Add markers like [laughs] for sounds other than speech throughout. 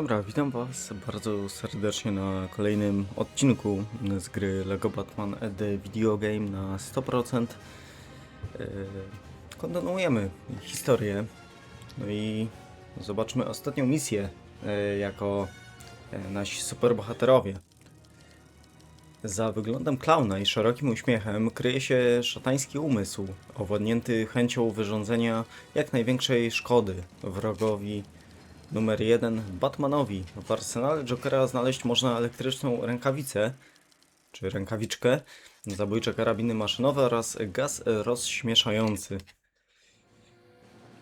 Dobra, witam Was bardzo serdecznie na kolejnym odcinku z gry LEGO Batman The Video Game na 100%. Yy, Kontynuujemy historię. No i zobaczmy ostatnią misję yy, jako yy, nasi superbohaterowie. Za wyglądem klauna i szerokim uśmiechem kryje się szatański umysł, owładnięty chęcią wyrządzenia jak największej szkody wrogowi Numer 1. Batmanowi. W arsenale Jokera znaleźć można elektryczną rękawicę, czy rękawiczkę, zabójcze karabiny maszynowe oraz gaz rozśmieszający.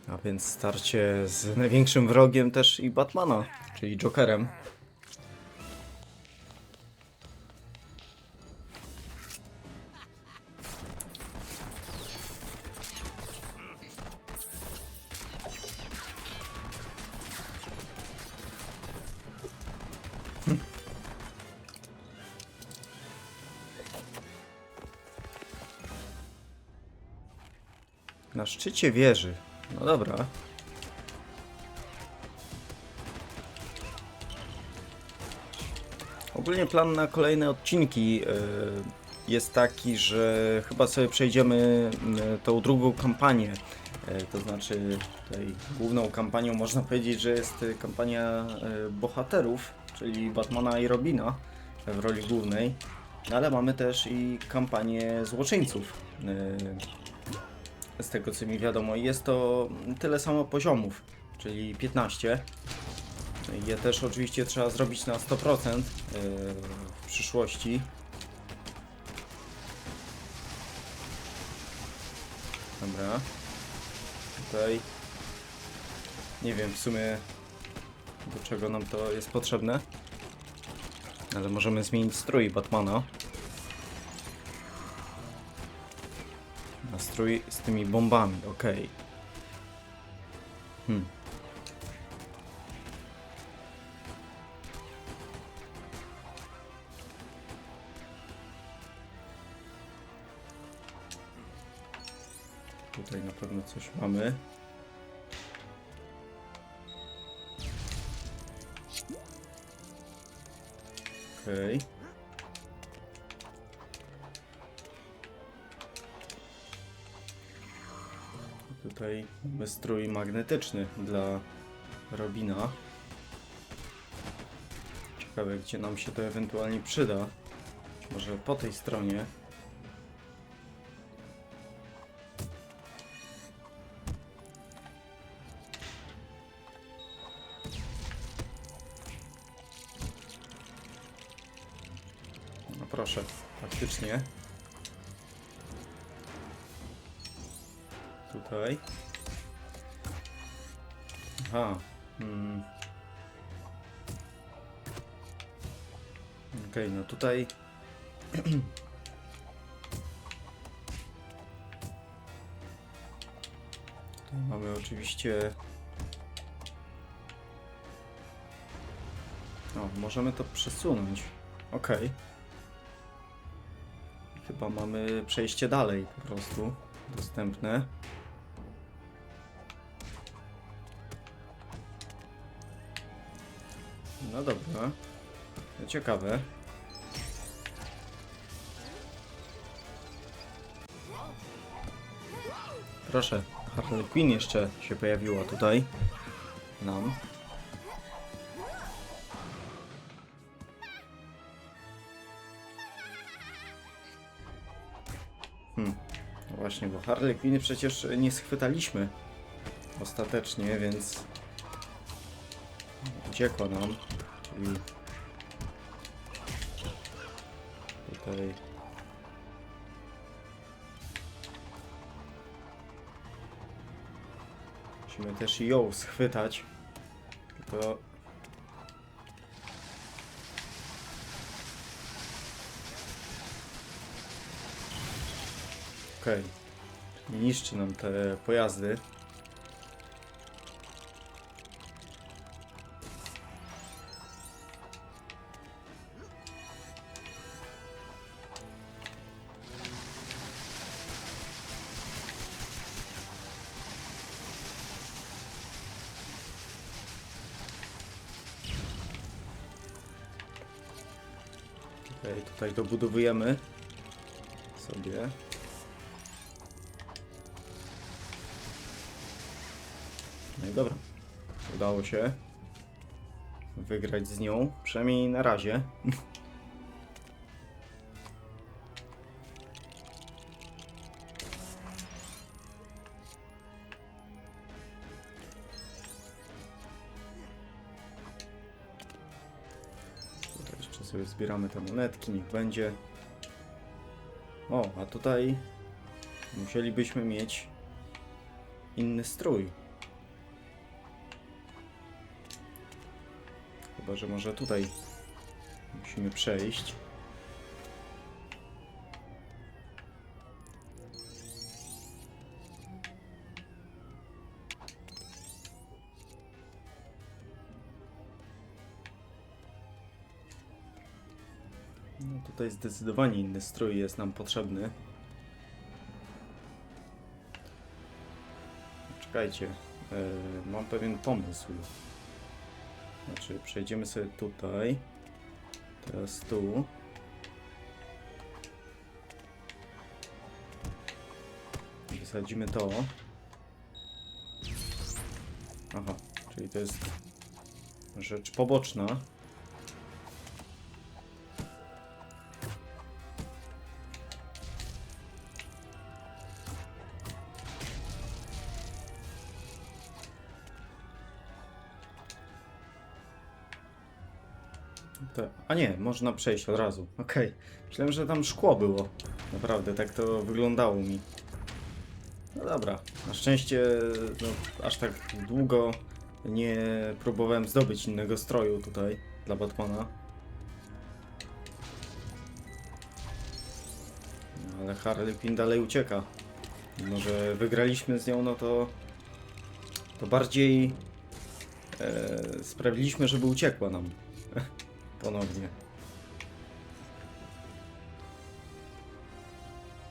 A więc starcie z największym wrogiem też i Batmana, czyli Jokerem. Szczycie wieży. No dobra. Ogólnie plan na kolejne odcinki e, jest taki, że chyba sobie przejdziemy tą drugą kampanię. E, To znaczy tutaj główną kampanią można powiedzieć, że jest e, kampania bohaterów, czyli Batmana i Robina w roli głównej. No ale mamy też i kampanię złoczyńców. E, z tego co mi wiadomo. Jest to tyle samo poziomów, czyli 15. Je też oczywiście trzeba zrobić na 100% yy, w przyszłości. Dobra. Tutaj nie wiem w sumie do czego nam to jest potrzebne. Ale możemy zmienić strój Batmana. Z tymi bombami, okej. Hmm. Tutaj na pewno coś mamy. Okej. Tutaj strój magnetyczny dla Robina. Ciekawe, gdzie nam się to ewentualnie przyda. Może po tej stronie. No proszę, faktycznie. Tutaj. Aha. Hmm. Okej, no tutaj. Tu mamy oczywiście. O, możemy to przesunąć. Okej. Chyba mamy przejście dalej po prostu dostępne. No dobra. No ciekawe. Proszę, Harley Quinn jeszcze się pojawiła tutaj. Nam. Hmm. No właśnie, bo Harley Quinn przecież nie schwytaliśmy ostatecznie, więc uciekła nam. Czyli tutaj musimy też ją schwytać. Tylko Okej. Nie niszczy nam te pojazdy. Dobudowujemy sobie. No i dobra. Udało się wygrać z nią, przynajmniej na razie. [laughs] zbieramy te monetki, niech będzie. O, a tutaj musielibyśmy mieć inny strój. Chyba, że może tutaj musimy przejść. Tutaj zdecydowanie inny strój jest nam potrzebny. Czekajcie, e, mam pewien pomysł. Znaczy, przejdziemy sobie tutaj. Teraz tu. Wysadzimy to. Aha, czyli to jest rzecz poboczna. A nie, można przejść od razu. Okej. Myślałem, że tam szkło było. Naprawdę, tak to wyglądało mi. No dobra. Na szczęście no, aż tak długo nie próbowałem zdobyć innego stroju tutaj dla Batmana. No, ale Harley Quinn dalej ucieka. Mimo, że wygraliśmy z nią, no to to bardziej e, sprawiliśmy, żeby uciekła nam [laughs] ponownie.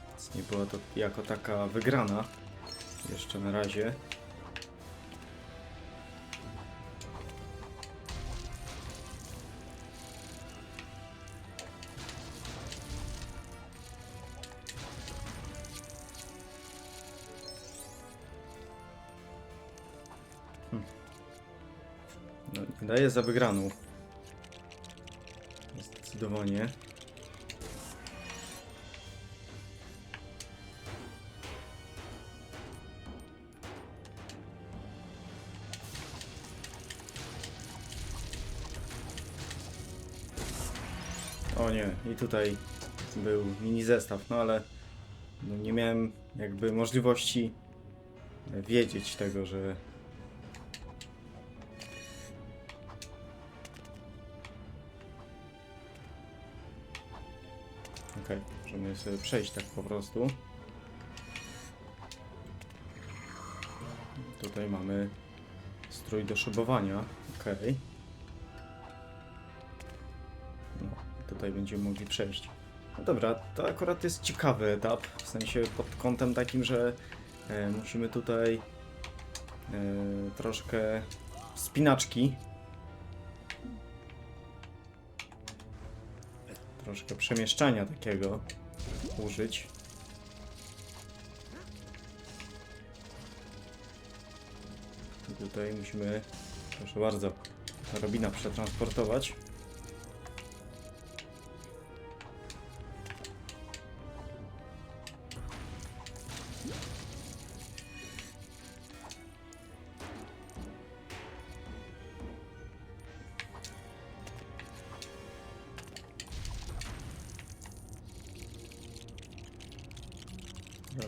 Więc nie była to jako taka wygrana. Jeszcze na razie. Hm. No, daje za wygraną. Zdecydowanie. O nie, i tutaj był mini zestaw, no ale no nie miałem jakby możliwości wiedzieć tego, że sobie przejść tak po prostu. Tutaj mamy strój do szybowania. Okej. No, tutaj będziemy mogli przejść. No dobra, to akurat jest ciekawy etap, w sensie pod kątem takim, że e, musimy tutaj e, troszkę spinaczki troszkę przemieszczania takiego użyć. Tutaj musimy, proszę bardzo, Robina przetransportować.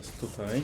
Teraz tutaj.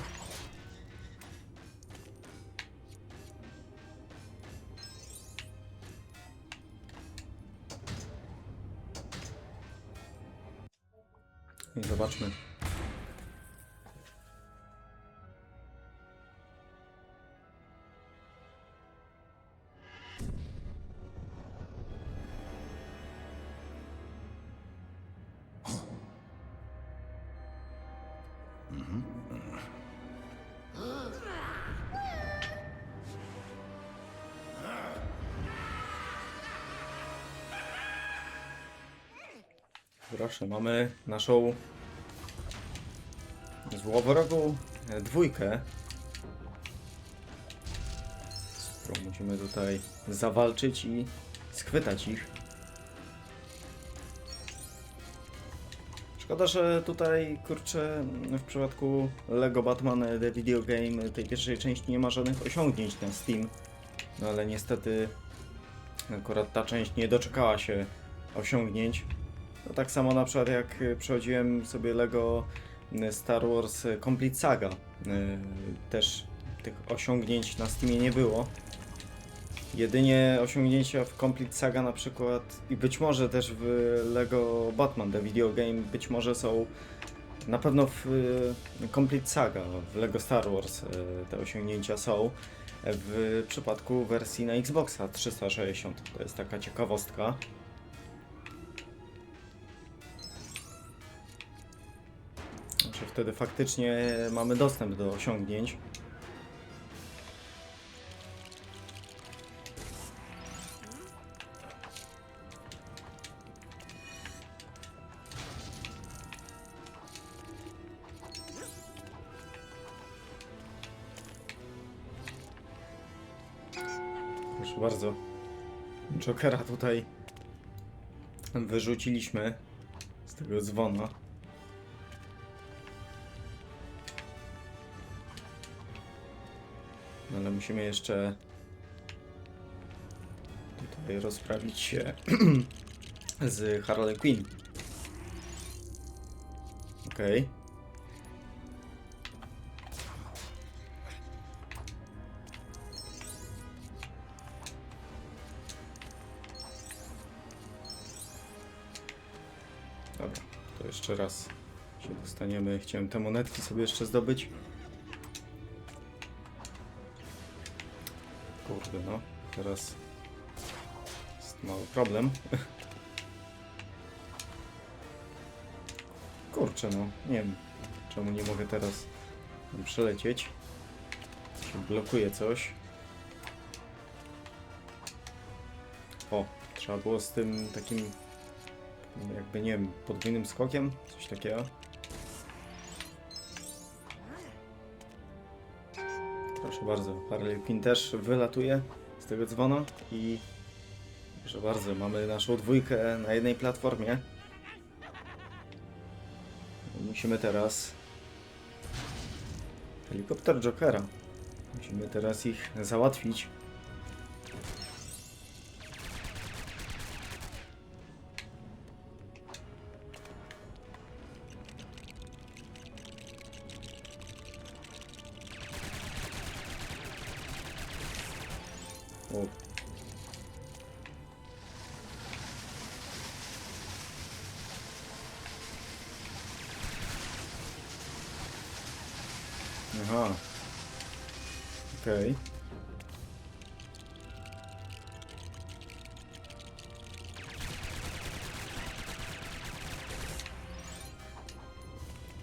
Proszę, mamy naszą złowrogą e, dwójkę. Z którą musimy tutaj zawalczyć i schwytać ich. Szkoda, że tutaj, kurczę, w przypadku Lego Batman The Video Game tej pierwszej części nie ma żadnych osiągnięć na Steam. No ale niestety akurat ta część nie doczekała się osiągnięć. No tak samo na przykład jak y, przechodziłem sobie Lego y, Star Wars y, Complete Saga. Też tych osiągnięć na Steamie nie było. Jedynie osiągnięcia w Complete Saga na przykład i być może też w Lego Batman The Video Game być może są na pewno w Complete Saga, w Lego Star Wars te osiągnięcia są. W przypadku wersji na Xboxa 360 to jest taka ciekawostka. Wtedy faktycznie mamy dostęp do osiągnięć. Proszę bardzo. Jokera tutaj wyrzuciliśmy z tego dzwona. Musimy jeszcze tutaj rozprawić się [clears throat] z Harley Quinn. Okej. Dobra, to jeszcze raz się dostaniemy. Chciałem te monetki sobie jeszcze zdobyć. No. Teraz jest mały problem. Kurczę, no. Nie wiem, czemu nie mogę teraz przelecieć. Się blokuje coś. O, trzeba było z tym takim jakby nie wiem, podwójnym skokiem, coś takiego. Proszę bardzo, Harley Quinn też wylatuje z tego dzwona i proszę bardzo, mamy naszą dwójkę na jednej platformie. Musimy teraz helikopter Jokera. Musimy teraz ich załatwić. Okej.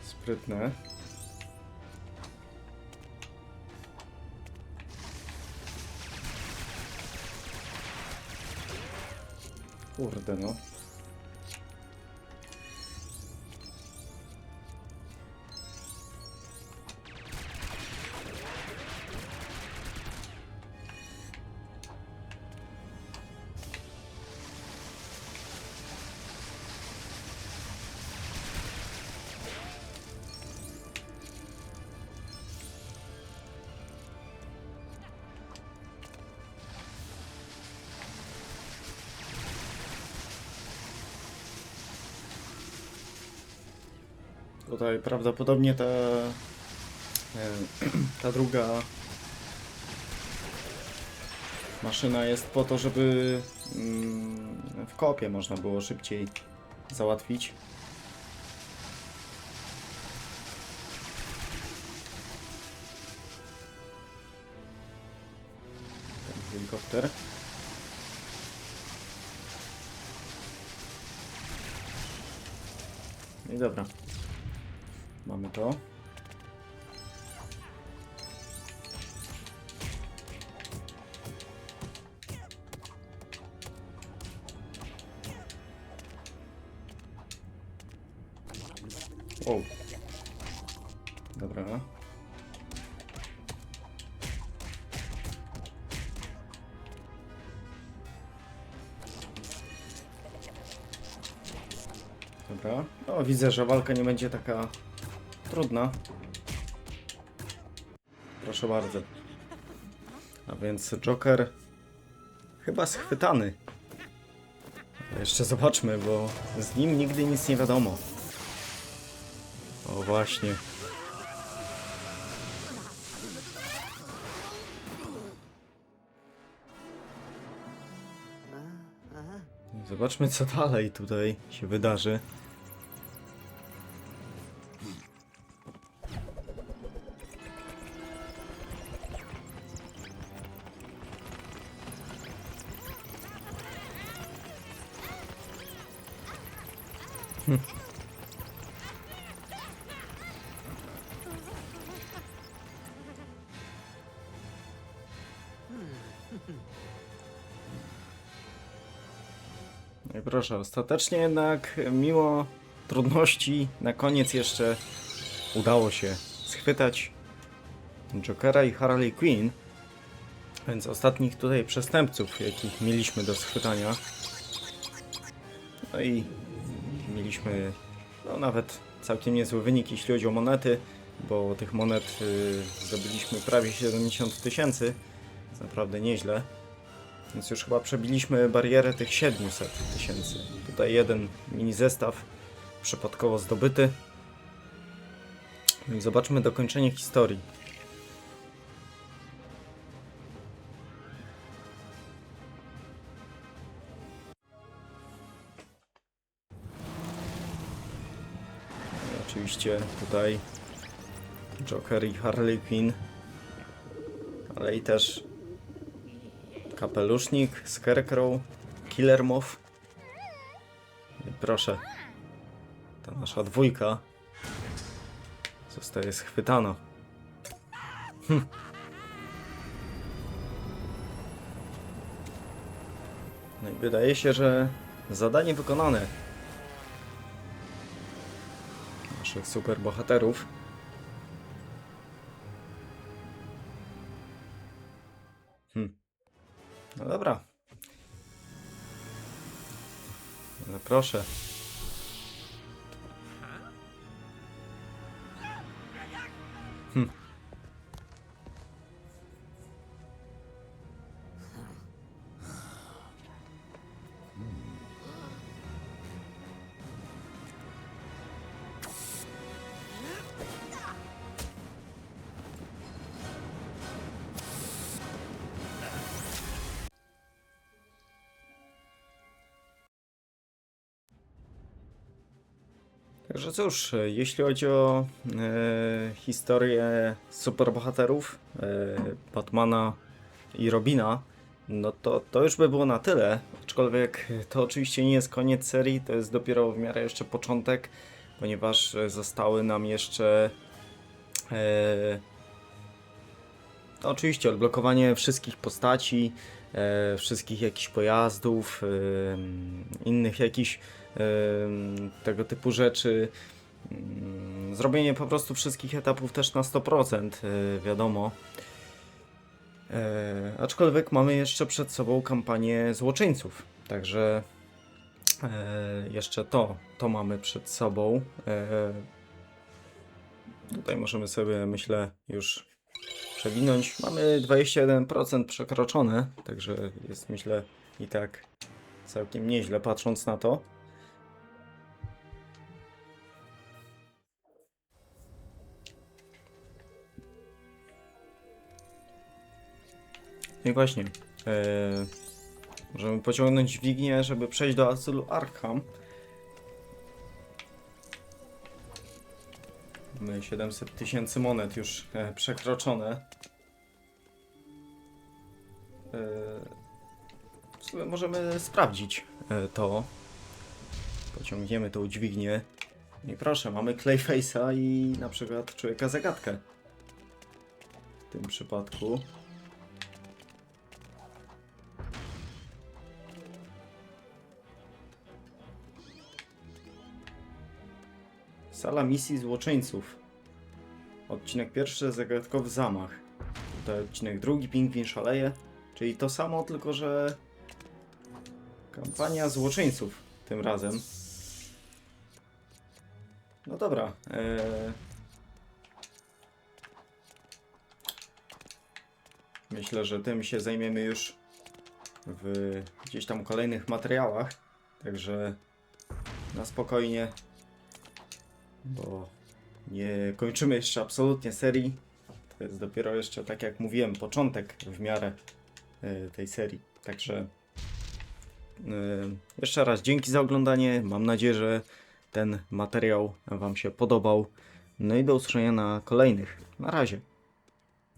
Sprytne. Kurde no. Tutaj prawdopodobnie ta, [clears throat] ta druga maszyna jest po to, żeby mm, w kopie można było szybciej załatwić. Ten helikopter. No I dobra. Mamy to. Wow. Dobra. Dobra. O, widzę, że walka nie będzie taka trudna. Proszę bardzo. A więc Joker chyba schwytany. Jeszcze zobaczmy, bo z nim nigdy nic nie wiadomo. O właśnie. Zobaczmy co dalej tutaj się wydarzy. Proszę, ostatecznie jednak, mimo trudności, na koniec jeszcze udało się schwytać Jokera i Harley Quinn. Więc ostatnich tutaj przestępców, jakich mieliśmy do schwytania. No i mieliśmy no, nawet całkiem niezły wynik, jeśli chodzi o monety, bo tych monet y, zdobyliśmy prawie 70 tysięcy. Naprawdę nieźle. Więc już chyba przebiliśmy barierę tych 700 tysięcy. Tutaj jeden mini zestaw przypadkowo zdobyty. No i zobaczmy dokończenie historii. Oczywiście tutaj Joker i Harley Quinn, ale i też Kapelusznik, Scarecrow, Killer Moth. I proszę, ta nasza dwójka zostaje schwytana. Hm. No i wydaje się, że zadanie wykonane. Naszych super bohaterów. No dobra. No proszę. Także cóż, e, jeśli chodzi o e, historię superbohaterów e, Batmana i Robina, no to to już by było na tyle. Aczkolwiek to oczywiście nie jest koniec serii, to jest dopiero w miarę jeszcze początek, ponieważ zostały nam jeszcze e, no oczywiście odblokowanie wszystkich postaci, e, wszystkich jakichś pojazdów, e, innych jakichś tego typu rzeczy. Mm, Zrobienie po prostu wszystkich etapów też na 100%, e, wiadomo. E, aczkolwiek mamy jeszcze przed sobą kampanię złoczyńców, także e, jeszcze to, to mamy przed sobą. Tutaj możemy sobie, myślę, już przewinąć. Mamy 21% przekroczone, także jest myślę i tak całkiem nieźle patrząc na to. I właśnie, e, możemy pociągnąć dźwignię, żeby przejść do asylu Arkham. Mamy 700 tysięcy monet już e, przekroczone. E, możemy sprawdzić e, to. Pociągniemy tą dźwignię. I proszę, mamy Clayface'a i na przykład człowieka zagadkę. W tym przypadku. Sala misji złoczyńców. Odcinek pierwszy, zagadkowy zamach. Tutaj odcinek drugi, pingwin szaleje. Czyli to samo, tylko że kampania złoczyńców tym razem. No dobra. Eee... Myślę, że tym się zajmiemy już w gdzieś tam kolejnych materiałach. Także na spokojnie, bo nie kończymy jeszcze absolutnie serii. To jest dopiero jeszcze, tak jak mówiłem, początek w miarę e, tej serii. Także e, jeszcze raz dzięki za oglądanie. Mam nadzieję, że ten materiał Wam się podobał. No i do usłyszenia na kolejnych. Na razie.